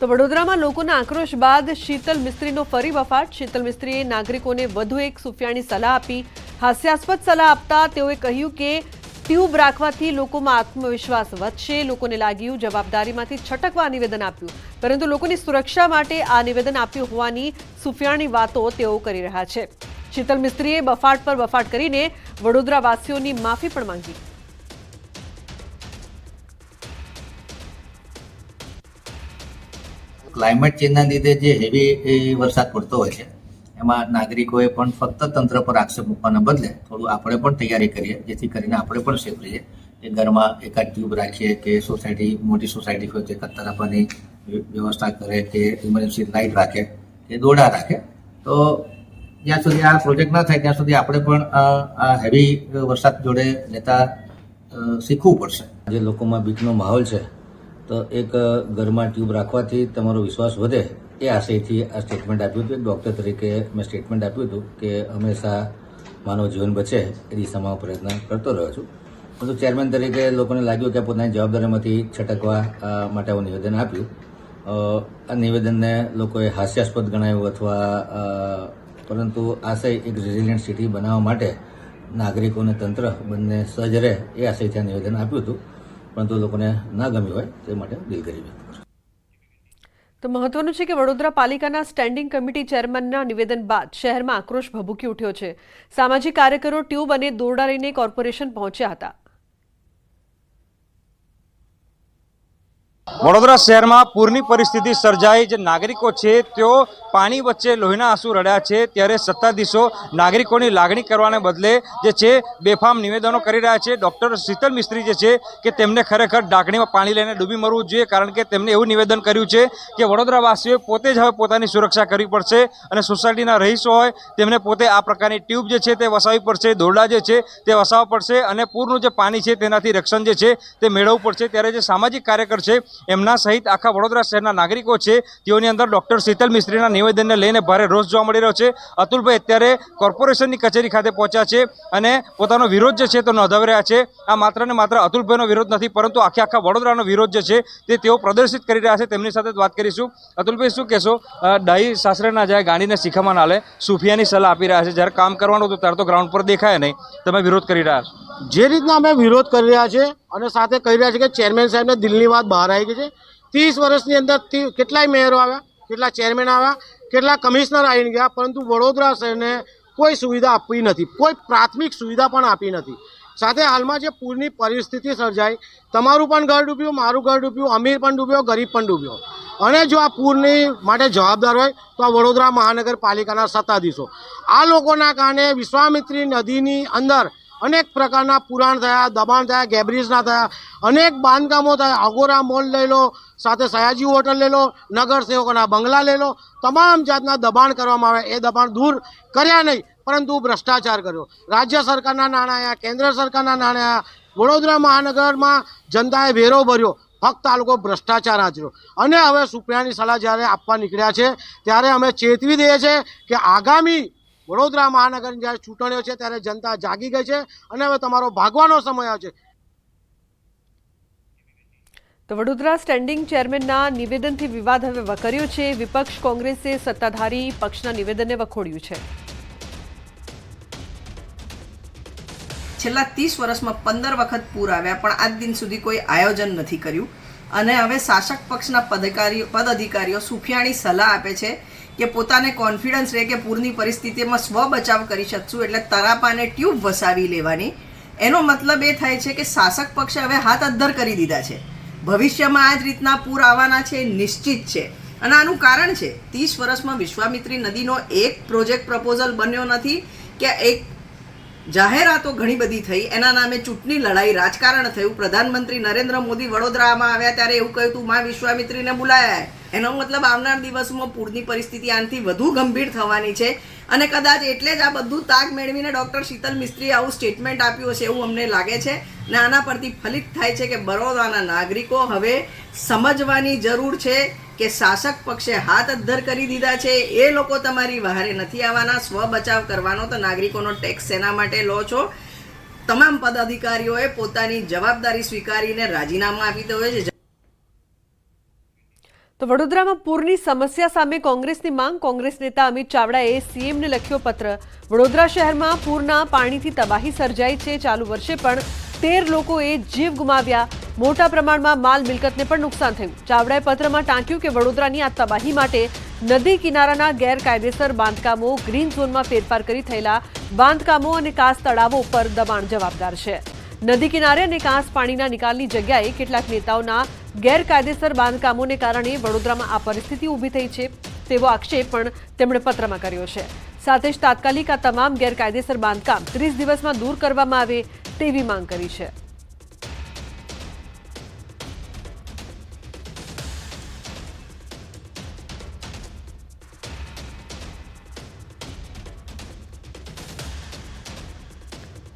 તો વડોદરામાં લોકોના આક્રોશ બાદ શીતલ મિસ્ત્રીનો ફરી વફાટ. શીતલ મિસ્ત્રીએ નાગરિકોને વધુ એક સુફિયાની સલાહ આપી. હાસ્યાસ્પદ સલાહ આપતા તેઓએ કહ્યું કે ટ્યુબ રાખવાથી લોકોમાં આત્મવિશ્વાસ વધશે. લોકોને લાગ્યું જવાબદારીમાંથી છટકવા નિવેદન આપ્યું. પરંતુ લોકોની સુરક્ષા માટે આ નિવેદન આપ્યું હોવાની સુફિયાણી વાતો તેઓ કરી રહ્યા છે. શીતલ મિસ્ત્રીએ બફાટ પર બફાટ કરીને વડોદરાવાસીઓની માફી પણ માંગી. ક્લાઇમેટ ચેન્જના લીધે જે હેવી વરસાદ પડતો હોય છે, એમાં નાગરિકોએ પણ ફક્ત તંત્ર પર આક્ષેપ મૂકવાના બદલે થોડું આપણે પણ તૈયારી કરીએ, જેથી કરીને આપણે પણ સેફ રહીએ. કે ઘરમાં એકાદ ટ્યુબ રાખીએ કે સોસાયટી મોટી સોસાયટી હોય તે એકાદ રાખવાની વ્યવસ્થા કરે કે ઇમરજન્સી લાઇટ રાખે, કે દોડા રાખે. તો જ્યાં સુધી આ પ્રોજેક્ટ ના થાય, ત્યાં સુધી આપણે પણ આ હેવી વરસાદ જોડે લેતા શીખવું પડશે. જે લોકોમાં બીકનો માહોલ છે તો એક ઘરમાં ટ્યુબ રાખવાથી તમારો વિશ્વાસ વધે એ આશયથી આ સ્ટેટમેન્ટ આપ્યું હતું. ડૉક્ટર તરીકે મેં સ્ટેટમેન્ટ આપ્યું હતું કે હંમેશા માનવ જીવન બચે એ દિશામાં પ્રયત્ન કરતો રહ્યો છું. પરંતુ ચેરમેન તરીકે લોકોને લાગ્યું કે પોતાની જવાબદારીમાંથી છટકવા માટે હું નિવેદન આપ્યું. આ નિવેદનને લોકોએ હાસ્યાસ્પદ ગણાવ્યું અથવા પરંતુ આશય એક રેઝિલિયન્ટ સિટી બનાવવા માટે નાગરિકો અને તંત્ર બંને સજ્જ રહે એ આશયથી આ નિવેદન આપ્યું હતું. પરંતુ લોકોને ના ગમી હોય તે માટે દિલગીરી વ્યક્ત તો મહત્વનું છે કે વડોદરા પાલિકાના સ્ટેન્ડિંગ કમિટી ચેરમેનના નિવેદન બાદ શહેરમાં આક્રોશ ભભૂકી ઉઠ્યો છે. સામાજિક કાર્યકરો ટ્યુબ અને દોરડા લઈને કોર્પોરેશન પહોંચ્યા હતા. વડોદરા શહેરમાં પૂરની પરિસ્થિતિ સર્જાઈ. જે નાગરિકો છે, તેઓ પાણી વચ્ચે લોહીના આંસુ રડ્યા છે. ત્યારે સત્તાધીશો નાગરિકોની લાગણી કરવાને બદલે જે છે, બેફામ નિવેદનો કરી રહ્યા છે. ડૉક્ટર શીતલ મિસ્ત્રી જે છે, કે તેમને ખરેખર ડાકણીમાં પાણી લઈને ડૂબી મરવું જોઈએ, કારણ કે તેમને એવું નિવેદન કર્યું છે કે વડોદરાવાસીઓએ પોતે જ હવે પોતાની સુરક્ષા કરવી પડશે અને સોસાયટીના રહીશો હોય, તેમને પોતે આ પ્રકારની ટ્યુબ જે છે, તે વસાવવી પડશે, દોરડા જે છે, તે વસાવવા પડશે અને પૂરનું જે પાણી છે, તેનાથી રક્ષણ જે છે, તે મેળવવું પડશે. ત્યારે જે સામાજિક કાર્યકર છે એમના સહિત આખા વડોદરા શહેરના નાગરિકો છે. તેઓની અંદર ડૉક્ટર શીતલ મિસ્ત્રીના નિવેદનને લઈને ભારે રોષ જોવા મળી રહ્યો છે. અતુલભાઈ અત્યારે કોર્પોરેશનની કચેરી ખાતે પહોંચ્યા છે અને પોતાનો વિરોધ જે છે તે નોંધાવી રહ્યા છે. આ માત્ર ને માત્ર અતુલભાઈનો વિરોધ નથી, પરંતુ આખે આખા વડોદરાનો વિરોધ જે છે તે તેઓ પ્રદર્શિત કરી રહ્યા છે. તેમની સાથે વાત કરીશું. અતુલભાઈ, શું કહેશો? ડાહી સાસરેના જાય ગાડીને શીખામાં નાલે સુફિયાની સલાહ આપી રહ્યા છે. જ્યારે કામ કરવાનું હતું ત્યારે તો ગ્રાઉન્ડ પર દેખાય નહીં. તમે વિરોધ કરી રહ્યા છો. જે રીતના અમે વિરોધ કરી રહ્યા છે અને સાથે કહી રહ્યા છે કે ચેરમેન સાહેબને દિલની વાત બહાર આવી ગઈ છે. ત્રીસ વર્ષની અંદર કેટલાય મેયરો આવ્યા, કેટલા ચેરમેન આવ્યા, કેટલા કમિશનર આવીને ગયા, પરંતુ વડોદરા શહેરને કોઈ સુવિધા આપી નથી, કોઈ પ્રાથમિક સુવિધા પણ આપી નથી. સાથે હાલમાં જે પૂરની પરિસ્થિતિ સર્જાઈ, તમારું પણ ઘર ડૂબ્યું, મારું ઘર ડૂબ્યું, અમીર પણ ડૂબ્યો, ગરીબ પણ ડૂબ્યો. અને જો આ પૂરની માટે જવાબદાર હોય, તો આ વડોદરા મહાનગરપાલિકાના સત્તાધીશો. આ લોકોના કારણે વિશ્વામિત્રી નદીની અંદર અનેક પ્રકારના પુરાણ થયા, દબાણ થયા, ગેબ્રિજના થયા, અનેક બાંધકામો થયા. અગોરા મોલ લઈ લો, સાથે સયાજી હોટલ લઈ લો, નગર સેવકોના બંગલા લઈ લો. તમામ જાતના દબાણ કરવામાં આવે. એ દબાણ દૂર કર્યા નહીં, પરંતુ ભ્રષ્ટાચાર કર્યો. રાજ્ય સરકારના નાણાં આવ્યા કેન્દ્ર સરકારના નાણાં આવ્યા વડોદરા મહાનગરમાં જનતાએ વેરો ભર્યો. ફક્ત આ લોકો ભ્રષ્ટાચાર આચર્યો. અને હવે સુપ્રિયાની સલાહ જ્યારે આપવા નીકળ્યા છે, ત્યારે અમે ચેતવી દઈએ છીએ કે આગામી વડોદરા મહાનગરની જ્યારે ચૂંટણીઓ છે ત્યારે જનતા જાગી ગઈ છે અને હવે તમારો ભાગવાનો સમય આવશે તો વડોદરા સ્ટેન્ડિંગ ચેરમેનના નિવેદનથી વિવાદ હવે વકર્યો છે. વિપક્ષ કોંગ્રેસે સત્તાધારી પક્ષના નિવેદનને વખોડ્યું છે. છેલ્લા ત્રીસ વર્ષમાં પંદર વખત પૂર આવ્યા પણ આજ દિન સુધી કોઈ આયોજન નથી કર્યું. અને હવે શાસક પક્ષના પદ અધિકારીઓ સુફિયાણી સલાહ આપે છે કે પોતાને કોન્ફિડન્સ રહે કે પૂરની પરિસ્થિતિમાં સ્વ બચાવ કરી શકશું એટલે તરાપાને ટ્યુબ વસાવી લેવાની. એનો મતલબ એ થાય છે કે શાસક પક્ષે હવે હાથ અદ્ધર કરી દીધા છે. ભવિષ્યમાં આ જ રીતના પૂર આવવાના છે નિશ્ચિત છે. અને આનું કારણ છે, ત્રીસ વર્ષમાં વિશ્વામિત્રી નદીનો એક પ્રોજેક્ટ પ્રપોઝલ બન્યો નથી કે એક જાહેરાતો ઘણી બધી થઈ. એના નામે ચૂંટણી લડાઈ રાજકારણ થયું. પ્રધાનમંત્રી નરેન્દ્ર મોદી વડોદરામાં આવ્યા ત્યારે એવું કહ્યું હતું મા વિશ્વામિત્રીને બોલાયા. એનો મતલબ આવનાર દિવસમાં પૂરની પરિસ્થિતિ આનાથી વધુ ગંભીર થવાની છે. અને કદાચ એટલે જ આ બધું તાગ મેળવીને ડૉક્ટર શીતલ મિસ્ત્રીએ આવું સ્ટેટમેન્ટ આપ્યું હશે એવું અમને લાગે છે. ને આના પરથી ફલિત થાય છે કે બરોડાના નાગરિકો હવે સમજવાની જરૂર છે કે શાસક પક્ષે હાથ અદ્ધર કરી દીધા છે. એ લોકો તમારી વહારે નથી આવવાના. સ્વ બચાવ કરવાનો તો નાગરિકોનો ટેક્સ શેના માટે લો છો. તમામ પદાધિકારીઓએ પોતાની જવાબદારી સ્વીકારીને રાજીનામું આપી દેવું છે. તો વડોદરામાં પૂરની સમસ્યા સામે કોંગ્રેસની માંગ. કોંગ્રેસ નેતા અમિત ચાવડાએ સીએમને લખ્યો પત્ર. વડોદરા શહેરમાં પૂરના પાણીથી તબાહી સર્જાઈ છે. ચાલુ વર્ષે પણ તેર લોકોએ જીવ ગુમાવ્યા. મોટા પ્રમાણમાં માલ મિલકતને પણ નુકસાન થયું. ચાવડાએ પત્રમાં ટાંક્યું કે વડોદરાની આ તબાહી માટે નદી કિનારાના ગેરકાયદેસર બાંધકામો, ગ્રીન ઝોનમાં ફેરફાર કરી થયેલા બાંધકામો અને કાસ તળાવો પર દબાણ જવાબદાર છે. નદી કિનારે અને કાંસ પાણીના નિકાલની જગ્યાએ કેટલાક નેતાઓના ગેરકાયદેસર બાંધકામોને કારણે વડોદરામાં આ પરિસ્થિતિ ઊભી થઈ છે તેવો આક્ષેપ પણ તેમણે પત્રમાં કર્યો છે. સાથે જ તાત્કાલિક આ તમામ ગેરકાયદેસર બાંધકામ ત્રીસ દિવસમાં દૂર કરવામાં આવે તેવી માંગ કરી છે.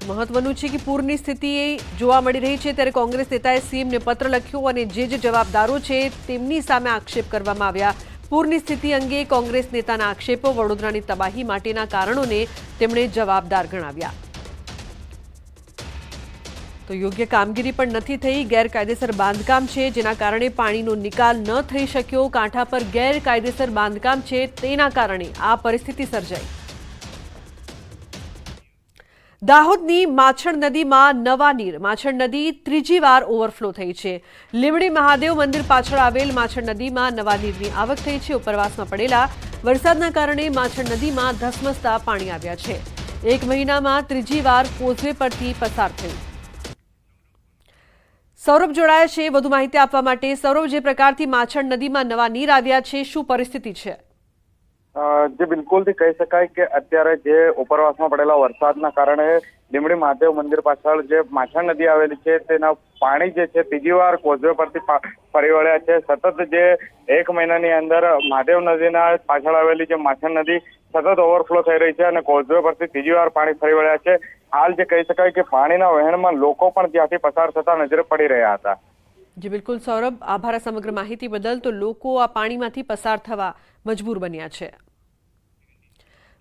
મહત્વનું છે કે પૂરની સ્થિતિ જોવા મળી રહી છે. ત્યારે કોંગ્રેસ નેતાએ સીએમને પત્ર લખ્યો અને જે જે જવાબદારો છે તેમની સામે આક્ષેપ કરવામાં આવ્યા. પૂરની સ્થિતિ અંગે કોંગ્રેસ નેતાના આક્ષેપો વડોદરાની તબાહી માટેના કારણોને તેમણે જવાબદાર ગણાવ્યા. તો યોગ્ય કામગીરી પણ નથી થઈ. ગેરકાયદેસર બાંધકામ છે જેના કારણે પાણીનો નિકાલ ન થઈ શક્યો. કાંઠા પર ગેરકાયદેસર બાંધકામ છે તેના કારણે આ પરિસ્થિતિ સર્જાઈ. દાહોદની માછણ નદીમાં નવા નીર. માછણ નદી ત્રીજી વાર ઓવરફ્લો થઈ છે. લીમડી મહાદેવ મંદિર પાછળ આવેલ માછણ નદીમાં નવા નીરની આવક થઈ છે. ઉપરવાસમાં પડેલા વરસાદના કારણે માછણ નદીમાં ધસમસતા પાણી આવ્યા છે. એક મહિનામાં ત્રીજી વાર કોઝવે પરથી પસાર થયું. સૌરભ જોડાયા છે. વધુ માહિતી આપવા માટે સૌરભ, જે પ્રકારથી માછણ નદીમાં નવા નીર આવ્યા છે, શું પરિસ્થિતિ છે? જે બિલકુલથી કહી શકાય કે અત્યારે જે ઉપરવાસમાં પડેલા વરસાદના કારણે લીમડી મહાદેવ મંદિર પાછળ જે માછણ નદી આવેલી છે, તેના પાણી જે છે, ત્રીજી વાર કોઝવે પરથી ફરી વળ્યા છે. સતત જે એક મહિનાની અંદર મહાદેવ નદીના પાછળ આવેલી જે માછણ નદી સતત ઓવરફ્લો થઈ રહી છે અને કોઝવે પરથી ત્રીજી વાર પાણી ફરી વળ્યા છે. હાલ જે કહી શકાય કે પાણીના વહેણમાં લોકો પણ ત્યાંથી પસાર થતા નજરે પડી રહ્યા હતા. જી બિલકુલ, સૌરભ. આભાર સમગ્ર માહિતી બદલ. તો લોકો આ પાણીમાંથી પસાર થવા મજબૂર બન્યા છે.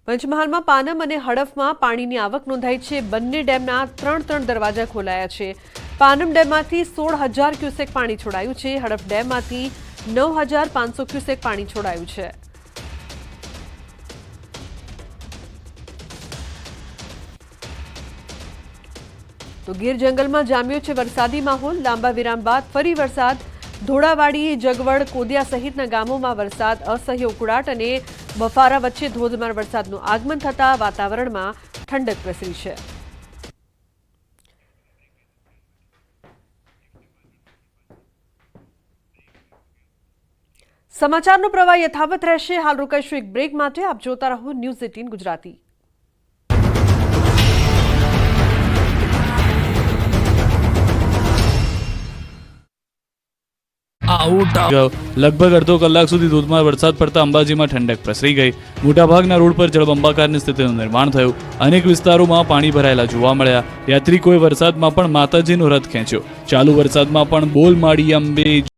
પંચમહાલમાં પાનમ અને હડફમાં પાણીની આવક નોંધાઈ છે. બંને ડેમના ત્રણ ત્રણ દરવાજા ખોલાયા છે. પાનમ ડેમમાંથી સોળ હજાર ક્યુસેક પાણી છોડાયું છે. હડફ ડેમમાંથી નવ હજાર પાંચસો ક્યુસેક પાણી છોડાયું છે. તો ગીર જંગલમાં જામ્યો છે વરસાદી માહોલ. લાંબા વિરામ બાદ ફરી વરસાદ. ધોળાવાડી, જગવડ, કોદિયા સહિતના ગામોમાં વરસાદ, અસહ્ય ઉકળાટ અને બફારા વચ્ચે ધોધમાર વરસાદનું આગમન થતા વાતાવરણમાં ઠંડક પ્રસરી છે. સમાચારનો પ્રવાહ યથાવત રહેશે. હાલ રોકાઈશું એક બ્રેક માટે. આપ જોતા રહો ન્યૂઝ એટીન ગુજરાતી. આઉટ લગભગ અડધો કલાક સુધી ધોધમાર વરસાદ પડતા અંબાજીમાં ઠંડક પ્રસરી ગઈ. મોટાભાગના રોડ પર જળબંબાકારની સ્થિતિનું નિર્માણ થયું. અનેક વિસ્તારોમાં પાણી ભરાયેલા જોવા મળ્યા. યાત્રિકોએ વરસાદમાં પણ માતાજીનો રથ ખેંચ્યો. ચાલુ વરસાદમાં પણ બોલ માડી અંબે